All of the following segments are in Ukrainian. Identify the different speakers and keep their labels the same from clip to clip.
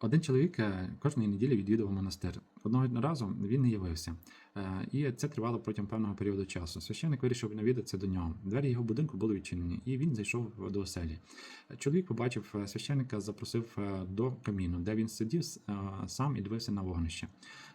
Speaker 1: Один чоловік е, кожної неділі відвідував монастир. Одного разу він не явився, Е, і це тривало протягом певного періоду часу. Священник вирішив навідатися до нього. Двері його будинку були відчинені, і він зайшов до оселі. Чоловік побачив е, священника, запросив до каміну, де він сидів сам і дивився на вогнище.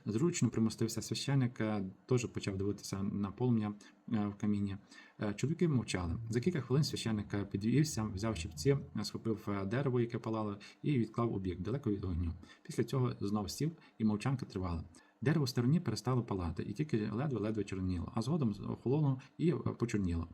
Speaker 1: Зручно примостився священник, теж почав дивитися на полум'я в каміні. Е, Чоловіки мовчали. За кілька хвилин священник е, підвівся, взяв щипці, е, схопив е, дерево, яке палало, і відклав об'єкт далеко від огню. Після цього знов сів, і мовчанка тривала. Дерево в стороні перестало палати, і тільки ледве-ледве чорніло, а згодом охололо і е, почорніло.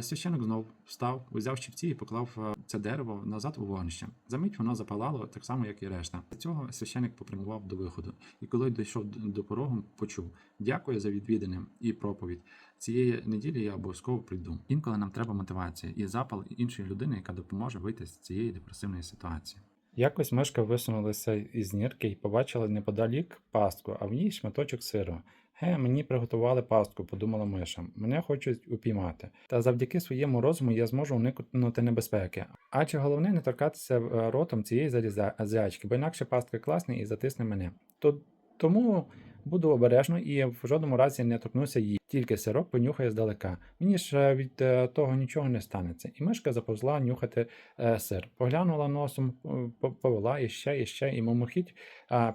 Speaker 1: Священик знов встав, узяв щипці і поклав е, це дерево назад у вогнище. Замить воно запалало так само, як і решта. Цього священик попрямував до виходу, і коли дійшов до порогу, почув: Дякую за відвідини і проповідь. Цієї неділі я обов'язково прийду. Інколи нам треба мотивація і запал іншої людини, яка допоможе вийти з цієї депресивної ситуації.
Speaker 2: Якось мишка висунулася із нірки і побачила неподалік пастку, а в ній шматочок сиру. Ге, мені приготували пастку, подумала миша. Мене хочуть упіймати. Та завдяки своєму розуму я зможу уникнути небезпеки. Адже головне не торкатися е, ротом цієї залізячки, бо інакше пастка класна і затисне мене. То, тому буду обережно і в жодному разі не торкнуся її, тільки сироп понюхає здалека. Мені ж е, від е, того нічого не станеться. І мишка заповзла нюхати е, сир. Поглянула носом, по- повела іще, іще, і мимохідь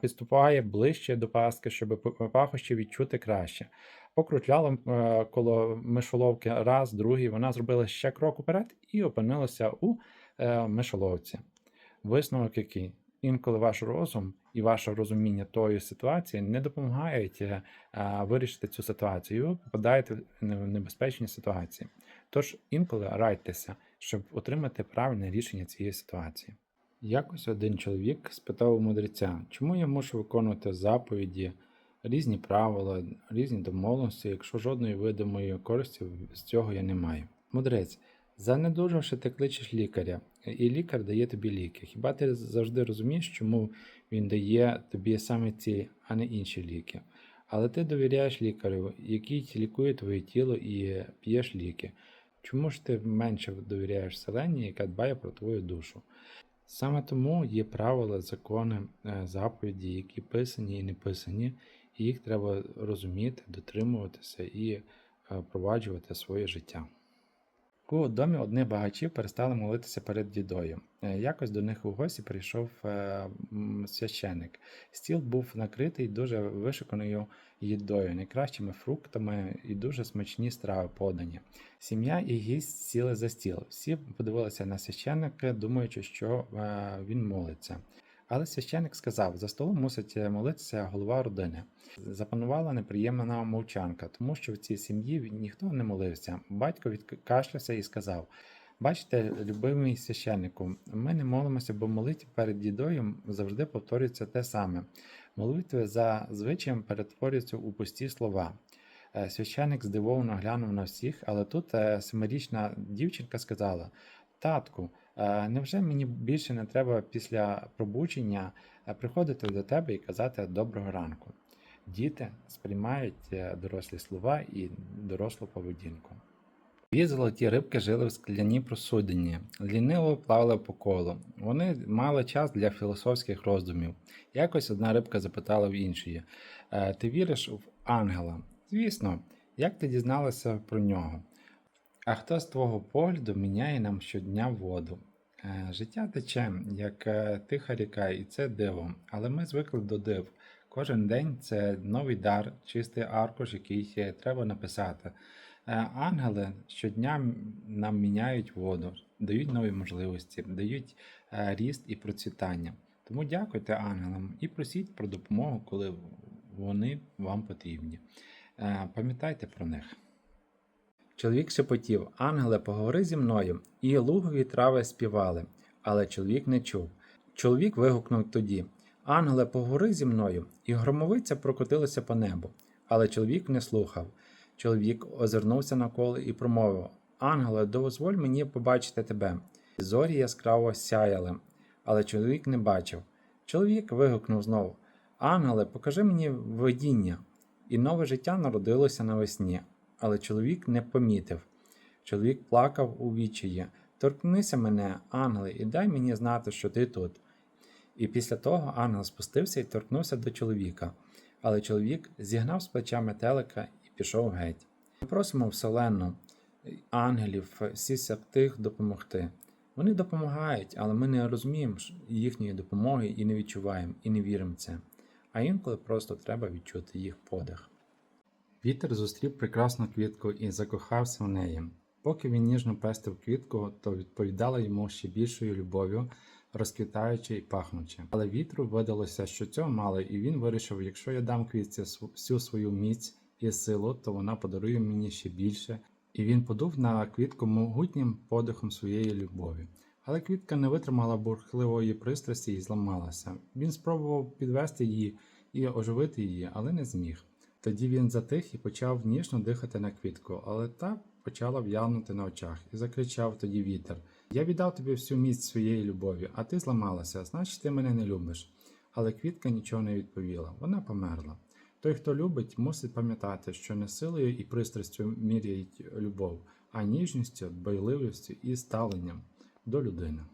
Speaker 2: підступає ближче до пастки, щоб пахощі відчути краще. Покрутляла коло мишоловки раз, другий. Вона зробила ще крок уперед і опинилася у мишоловці. Висновок який? Інколи ваш розум і ваше розуміння тої ситуації не допомагають е, вирішити цю ситуацію, і ви попадаєте в небезпечні ситуації. Тож інколи радьтеся, щоб отримати правильне рішення цієї ситуації. Якось один чоловік спитав у мудреця, чому я мушу виконувати заповіді, різні правила, різні домовленості, якщо жодної видимої користі з цього я не маю. Мудрець, занедужавши, ти кличеш лікаря, і лікар дає тобі ліки. Хіба ти завжди розумієш, чому він дає тобі саме ці, а не інші ліки? Але ти довіряєш лікарю, який лікує твоє тіло і п'єш ліки. Чому ж ти менше довіряєш селені, яка дбає про твою душу? Саме тому є правила, закони, е, заповіді, які писані і не писані, і їх треба розуміти, дотримуватися і е, впроваджувати своє життя. У домі одних багачів перестали молитися перед дідою. Е, Якось до них у гості прийшов е, священик. Стіл був накритий дуже вишуканою їдою, найкращими фруктами і дуже смачні страви подані. Сім'я і гість сіли за стіл. Всі подивилися на священника, думаючи, що е, він молиться. Але священник сказав: за столом мусить е, молитися голова родини. Запанувала неприємна мовчанка, тому що в цій сім'ї ніхто не молився. Батько відкашлявся і сказав: Бачите, любимий священнику, ми не молимося, бо молитва перед дідою завжди повторюється те саме. Молитви за звичаєм перетворюються у пусті слова. Е, Священник здивовано глянув на всіх, але тут е, семирічна дівчинка сказала: Татку, невже мені більше не треба після пробудження е, приходити до тебе і казати доброго ранку? Діти сприймають е, дорослі слова і дорослу поведінку. Дві золоті рибки жили в скляній просудині, ліниво плавали по колу. Вони мали час для філософських роздумів. Якось одна рибка запитала в іншої: «Е, Ти віриш в ангела? Звісно, як ти дізналася про нього? А хто з твого погляду міняє нам щодня воду? Е, Життя тече, як е, тиха ріка, і це диво, але ми звикли до див. Кожен день це новий дар, чистий аркуш, який е, треба написати. Ангели щодня нам міняють воду, дають нові можливості, дають ріст і процвітання. Тому дякуйте ангелам і просіть про допомогу, коли вони вам потрібні. Пам'ятайте про них. Чоловік шепотів: Ангеле, поговори зі мною, і лугові трави співали, але чоловік не чув. Чоловік вигукнув тоді: Ангеле, поговори зі мною, і громовиця прокотилася по небу, але чоловік не слухав. Чоловік озирнувся навколо і промовив: Ангеле, дозволь мені побачити тебе. Зорі яскраво сяяли, але чоловік не бачив. Чоловік вигукнув знову: Ангеле, покажи мені видіння. І нове життя народилося навесні, але чоловік не помітив. Чоловік плакав у відчаї. Торкнися мене, ангеле, і дай мені знати, що ти тут. І після того ангел спустився і торкнувся до чоловіка. Але чоловік зігнав з плеча метелика і пішов геть. Ми просимо Вселенну, ангелів, всіх святих допомогти. Вони допомагають, але ми не розуміємо їхньої допомоги і не відчуваємо, і не віримо це. А інколи просто треба відчути їх подих. Вітер зустрів прекрасну квітку і закохався в неї. Поки він ніжно пестив квітку, то відповідала йому ще більшою любов'ю, розквітаючи і пахнучи. Але вітру видалося, що цього мало, і він вирішив: якщо я дам квітці всю свою міць і силу, то вона подарує мені ще більше. І він подув на квітку могутнім подихом своєї любові. Але квітка не витримала бурхливої пристрасті і зламалася. Він спробував підвести її і оживити її, але не зміг. Тоді він затих і почав ніжно дихати на квітку, але та почала в'янути на очах і закричав тоді вітер: Я віддав тобі всю міць своєї любові, а ти зламалася, значить ти мене не любиш. Але квітка нічого не відповіла, вона померла. Той, хто любить, мусить пам'ятати, що не силою і пристрастю міряють любов, а ніжністю, дбайливістю і ставленням до людини.